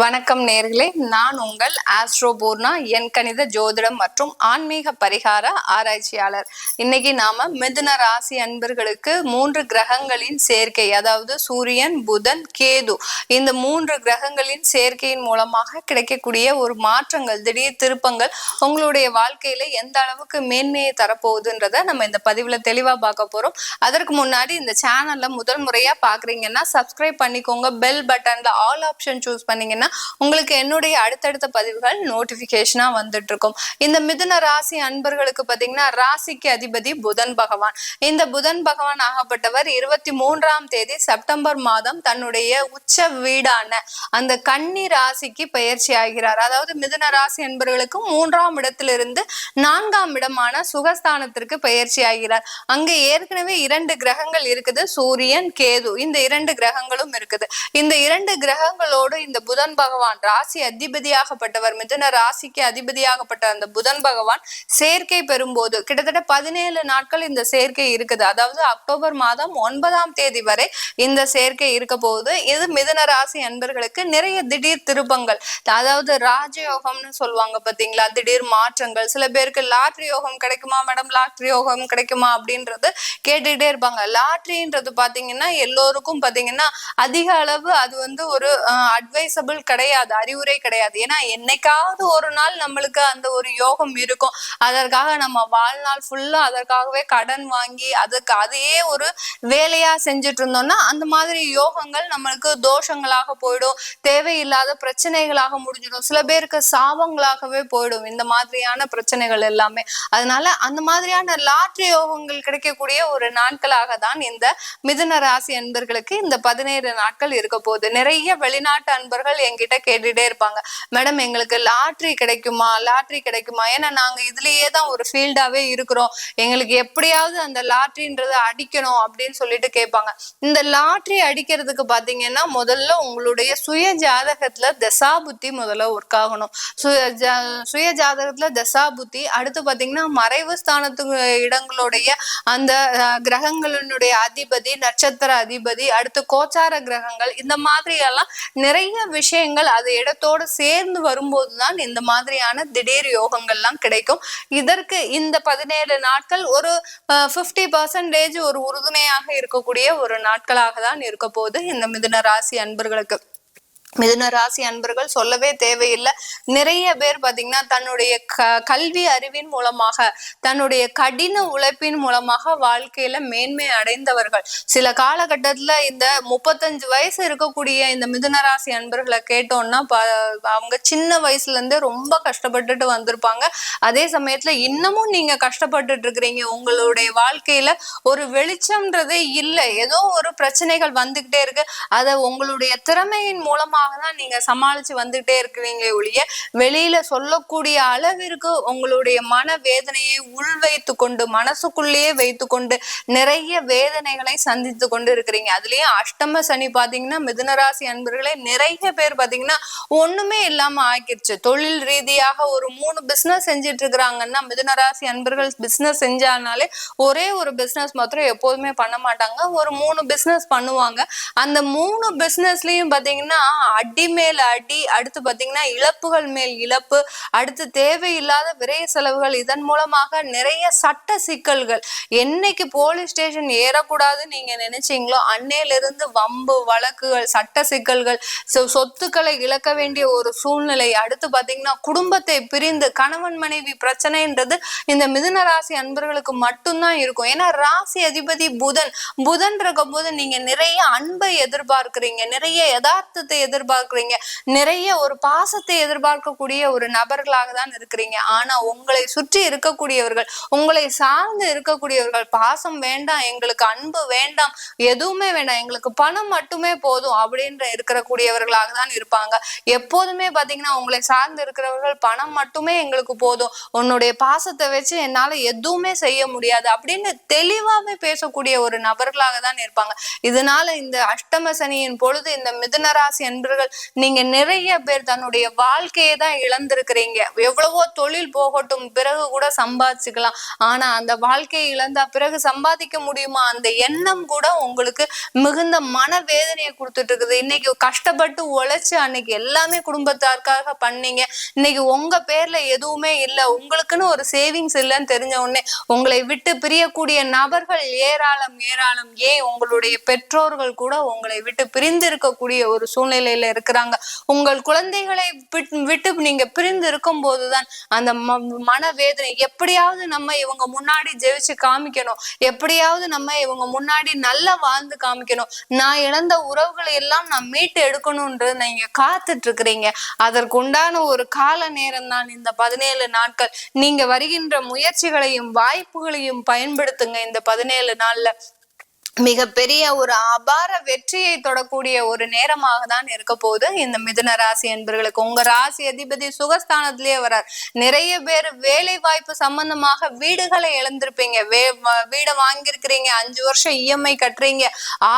வணக்கம் நேர்களே. நான் உங்கள் ஆஸ்ட்ரோ பூர்ணா என் கணித ஜோதிடம் மற்றும் ஆன்மீக பரிகார ஆராய்ச்சியாளர். இன்னைக்கு நாம மிதுன ராசி அன்பர்களுக்கு மூன்று கிரகங்களின் சேர்க்கை அதாவது சூரியன் புதன் கேது. இந்த மூன்று கிரகங்களின் சேர்க்கையின் மூலமாக கிடைக்கக்கூடிய ஒரு மாற்றங்கள் திடீர் திருப்பங்கள் உங்களுடைய வாழ்க்கையில எந்த அளவுக்கு மேன்மையை தரப்போகுதுன்றத நம்ம இந்த பதிவுல தெளிவா பார்க்க போறோம். அதற்கு முன்னாடி இந்த சேனல்ல முதல் முறையா பாக்குறீங்கன்னா சப்ஸ்கிரைப் பண்ணிக்கோங்க. பெல் பட்டன்ல ஆல் ஆப்ஷன் சூஸ் பண்ணீங்கன்னா உங்களுக்கு என்னுடைய அடுத்தடுத்த பதிவுகள் நோட்டிபிகேஷனா வந்துட்டு இருக்கும் இந்த மிதுன ராசி அன்பர்களுக்கு பாத்தீங்கன்னா ராசிக்கு அதிபதி புதன் பகவான். இந்த புதன் பகவான் ஆகப்பட்டவர் இருபத்தி மூன்றாம் தேதி செப்டம்பர் மாதம் தன்னுடைய உச்ச வீடான அந்த கன்னி ராசிக்கு பயிற்சி ஆகிறார். அதாவது மிதுன ராசி என்பவர்களுக்கு மூன்றாம் இடத்திலிருந்து நான்காம் இடமான சுகஸ்தானத்திற்கு பயிற்சி ஆகிறார். அங்க ஏற்கனவே இரண்டு கிரகங்கள் இருக்குது. சூரியன் கேது. இந்த இரண்டு கிரகங்களும் இருக்குது. இந்த இரண்டு கிரகங்களோடு இந்த புதன் பகவான் ராசி அதிபதியாகப்பட்டவர் மிதுன ராசிக்கு அதிபதியாகப்பட்ட அந்த புதன் பகவான் சேர்க்கை பெறும்போது கிட்டத்தட்ட பதினேழு நாட்கள் இந்த சேர்க்கை இருக்குது. அதாவது அக்டோபர் மாதம் ஒன்பதாம் தேதி வரை இந்த சேர்க்கை இருக்க போகுது. இது மிதுன ராசி அன்பர்களுக்கு நிறைய திடீர் திருப்பங்கள். அதாவது ராஜயோகம்னு சொல்லுவாங்க பார்த்தீங்களா திடீர் மாற்றங்கள். சில பேருக்கு லாட்ரி யோகம் கிடைக்குமா மேடம்? லாட்ரி யோகம் கிடைக்குமா அப்படின்றது கேட்டுக்கிட்டே இருப்பாங்க. லாட்ரின்றது பார்த்தீங்கன்னா எல்லோருக்கும் பாத்தீங்கன்னா அதிக அளவு அது வந்து ஒரு அட்வைசபிள் கிடையாது அறிவுரை கிடையாது. ஏன்னா என்னைக்காவது ஒரு நாள் நம்மளுக்கு அந்த ஒரு யோகம் இருக்கும். அதற்காக நம்ம வாழ்நாள் ஃபுல்லா அதற்காகவே கடன் வாங்கி அதுக்கு அதையே ஒரு வேலையா செஞ்சுட்டு இருந்தோம்னா அந்த மாதிரி யோகங்கள் நம்மளுக்கு தோஷங்களாக போயிடும். தேவையில்லாத பிரச்சனைகளாக முடிஞ்சிடும். சில பேருக்கு சாபங்களாகவே போயிடும் இந்த மாதிரியான பிரச்சனைகள் எல்லாமே. அதனால அந்த மாதிரியான லாட்ரி யோகங்கள் கிடைக்கக்கூடிய ஒரு நாட்களாக தான் இந்த மிதுன ராசி அன்பர்களுக்கு இந்த பதினேழு நாட்கள் இருக்க போகுது. நிறைய வெளிநாட்டு அன்பர்கள் என்கிட்ட கேட்டுட்டே இருப்பாங்க. மேடம் எங்களுக்கு லாட்ரி கிடைக்குமா? லாட்ரி கிடைக்குமா? ஏன்னா நாங்க இதுலயே தான் ஒரு ஃபீல்டாவே இருக்கிறோம். எங்களுக்கு எப்படியாவது அந்த லாட்ரின்றத அடிக்கணும் அப்படின்னு சொல்லிட்டு கேட்பாங்க. இந்த லாட்ரி அடிக்கிறதுக்கு பாத்தீங்கன்னா முதல்ல உங்களுடைய சுய ஜாதகத்துல தசாபுத்தி முதல்ல ஒர்க் ஆகணும். சுய ஜா சுய ஜாதகத்துல தசாபுத்தி அடுத்து பாத்தீங்கன்னா மறைவு ஸ்தானத்து இடங்களுடைய அந்த கிரகங்களினுடைய அதிபதி நட்சத்திர அதிபதி அடுத்து கோச்சார கிரகங்கள் இந்த மாதிரி எல்லாம் நிறைய விஷயம் விஷயங்கள் அது இடத்தோடு சேர்ந்து வரும்போதுதான் இந்த மாதிரியான திடீர் யோகங்கள்லாம் கிடைக்கும். இதற்கு இந்த பதினேழு நாட்கள் ஒரு ஃபிஃப்டி பர்சன்டேஜ் ஒரு உறுதுணையாக இருக்கக்கூடிய ஒரு நாட்களாக தான் இருக்க போகுது இந்த மிதுன ராசி அன்பர்களுக்கு. மிதுன ராசி அன்பர்கள் சொல்லவே தேவையில்லை. நிறைய பேர் பார்த்தீங்கன்னா தன்னுடைய க கல்வி அறிவின் மூலமாக தன்னுடைய கடின உழைப்பின் மூலமாக வாழ்க்கையில மேன்மை அடைந்தவர்கள். சில காலகட்டத்தில் இந்த முப்பத்தஞ்சு வயசு இருக்கக்கூடிய இந்த மிதுன ராசி அன்பர்களை கேட்டோம்னா அவங்க சின்ன வயசுல இருந்தே ரொம்ப கஷ்டப்பட்டுட்டு வந்திருப்பாங்க. அதே சமயத்துல இன்னமும் நீங்க கஷ்டப்பட்டுட்டு இருக்கிறீங்க. உங்களுடைய வாழ்க்கையில ஒரு வெளிச்சம்ன்றதே இல்லை. ஏதோ ஒரு பிரச்சனைகள் வந்துகிட்டே இருக்கு. அதை உங்களுடைய திறமையின் மூலமாக தான் நீங்க சமாளிச்சு வந்துகிட்டே இருக்கிறீங்களே ஒழிய வெளியில சொல்லக்கூடிய அளவிற்கு உங்களுடைய மன வேதனையை உள் வைத்து கொண்டு மனசுக்குள்ளேயே வைத்து கொண்டு நிறைய வேதனைகளை சந்தித்து கொண்டு இருக்கிறீங்க. அதுலயும் அஷ்டம சனி பாத்தீங்கன்னா மிதுனராசி அன்பர்களே நிறைய பேர் பாத்தீங்கன்னா ஒண்ணுமே இல்லாம ஆக்கிருச்சு. தொழில் ரீதியாக ஒரு மூணு பிசினஸ் செஞ்சுட்டு இருக்கிறாங்கன்னா மிதுனராசி அன்பர்கள் பிசினஸ் செஞ்சானாலே ஒரே ஒரு பிசினஸ் மாத்திரம் எப்போதுமே பண்ண மாட்டாங்க. ஒரு மூணு பிசினஸ் பண்ணுவாங்க. அந்த மூணு பிசினஸ்லயும் பாத்தீங்கன்னா அடி மேல் அடி அடுத்து பார்த்தீங்கன்னா இழப்புகள் மேல் இழப்பு அடுத்து தேவையில்லாத விரைய செலவுகள் இதன் மூலமாக நிறைய சட்ட சிக்கல்கள். என்னைக்கு போலீஸ் ஸ்டேஷன் ஏறக்கூடாதுன்னு நீங்க நினைச்சீங்களோ அன்னையிலிருந்து வம்பு வழக்குகள் சட்ட சிக்கல்கள் சொத்துக்களை இழக்க வேண்டிய ஒரு சூழ்நிலை அடுத்து பார்த்தீங்கன்னா குடும்பத்தை பிரிந்து கணவன் மனைவி பிரச்சனைன்றது இந்த மிதுன ராசி அன்பர்களுக்கு மட்டும்தான் இருக்கும். ஏன்னா ராசி அதிபதி புதன் புதன் இருக்கும் போது நீங்க நிறைய அன்பை எதிர்பார்க்கிறீங்க நிறைய யதார்த்தத்தை எதிர் எதிர்பார்க்குறீங்க. நிறைய ஒரு பாசத்தை எதிர்பார்க்கக்கூடிய ஒரு நபர்களாக தான் இருக்கிறீங்க. ஆனா உங்களை சுற்றி இருக்கக்கூடியவர்கள் உங்களை சார்ந்து இருக்கக்கூடியவர்கள் பாசம் வேண்டாம் எங்களுக்கு அன்பு வேண்டாம் எதுவுமே வேண்டாம் எங்களுக்கு பணம் மட்டுமே போதும் அப்படின்ற இருக்கக்கூடியவர்களாக தான் இருப்பாங்க. எப்போதுமே பாத்தீங்கன்னா உங்களை சார்ந்து இருக்கிறவர்கள் பணம் மட்டுமே எங்களுக்கு போதும். உன்னுடைய பாசத்தை வச்சு என்னால எதுவுமே செய்ய முடியாது அப்படின்னு தெளிவாவே பேசக்கூடிய ஒரு நபர்களாக தான் இருப்பாங்க. இதனால இந்த அஷ்டம சனியின் பொழுது இந்த மிதுனராசி ராசி அன்பர்கள் நீங்க நிறைய பேர் தன்னுடைய வாழ்க்கையை தான் இழந்திருக்கிறீங்க. எவ்வளவோ தொழில் போகட்டும் பிறகு கூட சம்பாதிச்சுக்கலாம். ஆனா அந்த வாழ்க்கையை இழந்தா பிறகு சம்பாதிக்க முடியுமா? அந்த எண்ணம் கூட உங்களுக்கு மிகுந்த மனவேதனையை கொடுத்துட்டு இருக்குது இன்னைக்கு கஷ்டப்பட்டு உழைச்சு அன்னைக்கு எல்லாமே குடும்பத்தாருக்காக பண்ணீங்க. இன்னைக்கு உங்க பேர்ல எதுவுமே இல்ல. உங்களுக்குன்னு ஒரு சேவிங்ஸ் இல்லைன்னு தெரிஞ்ச உடனே உங்களை விட்டு பிரியக்கூடிய நபர்கள் ஏராளம் ஏராளம். ஏன்? உங்களுடைய பெற்றோர்கள் கூட உங்களை விட்டு பிரிந்து இருக்கக்கூடிய ஒரு நிலையில இருக்கிறாங்க. உங்கள் குழந்தைகளை விட்டு நீங்க பிரிந்து இருக்கும் போதுதான் அந்த மனவேதனை எப்படியாவது நம்ம இவங்க முன்னாடி ஜெயிச்சு காமிக்கணும். எப்படியாவது நம்ம இவங்க முன்னாடி நல்லா வாழ்ந்து காமிக்கணும். நான் இழந்த உறவுகளை எல்லாம் நான் மீட்டு எடுக்கணும்ன்றது நீங்க காத்துட்டு இருக்கிறீங்க அதற்குண்டான ஒரு கால நேரம் தான் இந்த பதினேழு நாட்கள். நீங்க வருகின்ற முயற்சிகளையும் வாய்ப்புகளையும் பயன்படுத்துங்க இந்த பதினேழு நாள்ல. மிகப்பெரிய ஒரு அபார வெற்றியை தொடக்கூடிய ஒரு நேரமாக தான் இருக்க போகுது. இந்த மிதுன ராசி என்பர்களுக்கு உங்க ராசி அதிபதி சுகஸ்தானத்திலேயே வரார். நிறைய பேர் வேலை வாய்ப்பு சம்பந்தமாக வீடுகளை இழந்திருப்பீங்க. வே வீடை வாங்கியிருக்கிறீங்க. அஞ்சு வருஷம் இஎம்ஐ கட்டுறீங்க.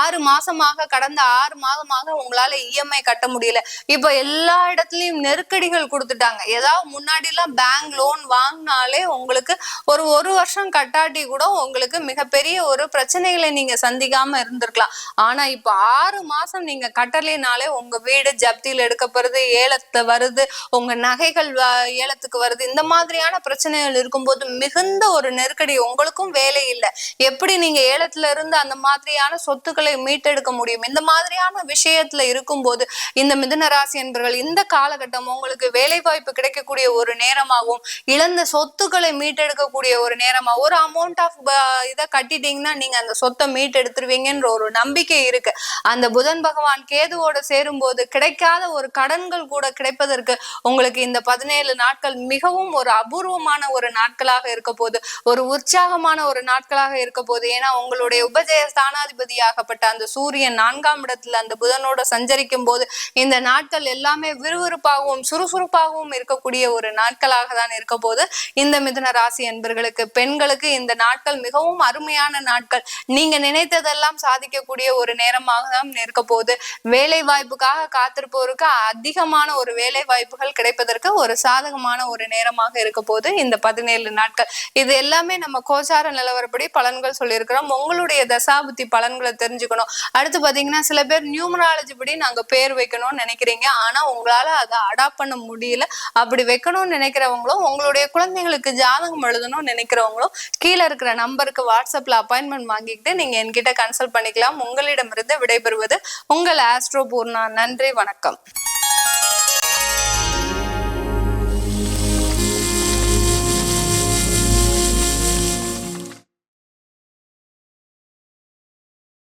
ஆறு மாசமாக கடந்த ஆறு மாதமாக உங்களால இஎம்ஐ கட்ட முடியல. இப்ப எல்லா இடத்துலயும் நெருக்கடிகள் கொடுத்துட்டாங்க. ஏதாவது முன்னாடி எல்லாம் பேங்க் லோன் வாங்கினாலே உங்களுக்கு ஒரு ஒரு வருஷம் கட்டாட்டி கூட உங்களுக்கு மிகப்பெரிய ஒரு பிரச்சனைகளை நீங்க சந்திக்காம இருந்திருக்கலாம். ஆனா இப்ப ஆறு மாசம் நீங்க கட்டலைனாலே உங்க வீடு ஜப்தியில் எடுக்கப்படுறது ஏலத்துல வருது உங்க நகைகள் வ- ஏலத்துக்கு வருது. இந்த மாதிரியான பிரச்சனைகள் இருக்கும்போது மிகுந்த ஒரு நெருக்கடி உங்களுக்கும் வேலை இல்லை. எப்படி நீங்க ஏலத்துல இருந்து அந்த மாதிரியான சொத்துக்களை மீட்டெடுக்க முடியும்? இந்த மாதிரியான விஷயத்துல இருக்கும்போது இந்த மிதன ராசி என்பர்கள் இந்த காலகட்டம் உங்களுக்கு வேலை வாய்ப்பு கிடைக்கக்கூடிய ஒரு நேரமாகவும் இழந்த சொத்துக்களை மீட்டெடுக்கக்கூடிய ஒரு நேரமா ஒரு அமௌண்ட் ஆஃப் இதை கட்டிட்டீங்கன்னா நீங்க அந்த சொத்தை மீட் மீட்டெடுத்துருவீங்கன்ற ஒரு நம்பிக்கை இருக்கு. அந்த புதன் பகவான் கேதுவோட சேரும்போது கிடைக்காத ஒரு கடன்கள் கூட கிடைப்பதற்கு உங்களுக்கு இந்த பதினேழு நாட்கள் மிகவும் ஒரு அபூர்வமான ஒரு நாட்களாக இருக்க போது ஒரு உற்சாகமான ஒரு நாட்களாக இருக்க போது ஏன்னா உங்களுடைய உபஜய ஸ்தானாதிபதியாகப்பட்ட அந்த சூரியன் நான்காம் இடத்துல அந்த புதனோட சஞ்சரிக்கும் போது இந்த நாட்கள் எல்லாமே விறுவிறுப்பாகவும் சுறுசுறுப்பாகவும் இருக்கக்கூடிய ஒரு நாட்களாக தான் இருக்க போது இந்த மிதுன ராசி என்பர்களுக்கு பெண்களுக்கு இந்த நாட்கள் மிகவும் அருமையான நாட்கள். நீங்க நினைத்ததெல்லாம் சாதிக்கக்கூடிய ஒரு நேரமாக தான் இருக்க போகுது வேலை வாய்ப்புக்காக காத்திருப்போருக்கு அதிகமான ஒரு வேலை வாய்ப்புகள் கிடைப்பதற்கு ஒரு சாதகமான ஒரு நேரமாக இருக்க போது இந்த பதினேழு நாட்கள். இது எல்லாமே நம்ம கோச்சார நிலவரப்படி பலன்கள் சொல்லியிருக்கிறோம். உங்களுடைய தசாபுத்தி பலன்களை தெரிஞ்சுக்கணும். அடுத்து பாத்தீங்கன்னா சில பேர் நியூமராலஜி படி நாங்க பேர் வைக்கணும்னு நினைக்கிறீங்க. ஆனா உங்களால அதை அடாப்ட் பண்ண முடியல. அப்படி வைக்கணும்னு நினைக்கிறவங்களும் உங்களுடைய குழந்தைங்களுக்கு ஜாதகம் எழுதணும்னு நினைக்கிறவங்களும் கீழே இருக்கிற நம்பருக்கு வாட்ஸ்அப்ல அப்பாயின்மெண்ட் வாங்கிக்கிட்டு நீங்க என்கிட்ட கன்சல்ட் பண்ணிக்கலாம். உங்களிடமிருந்து விடைபெறுவது உங்கள் ஆஸ்ட்ரோ பூர்ணா. நன்றி வணக்கம்.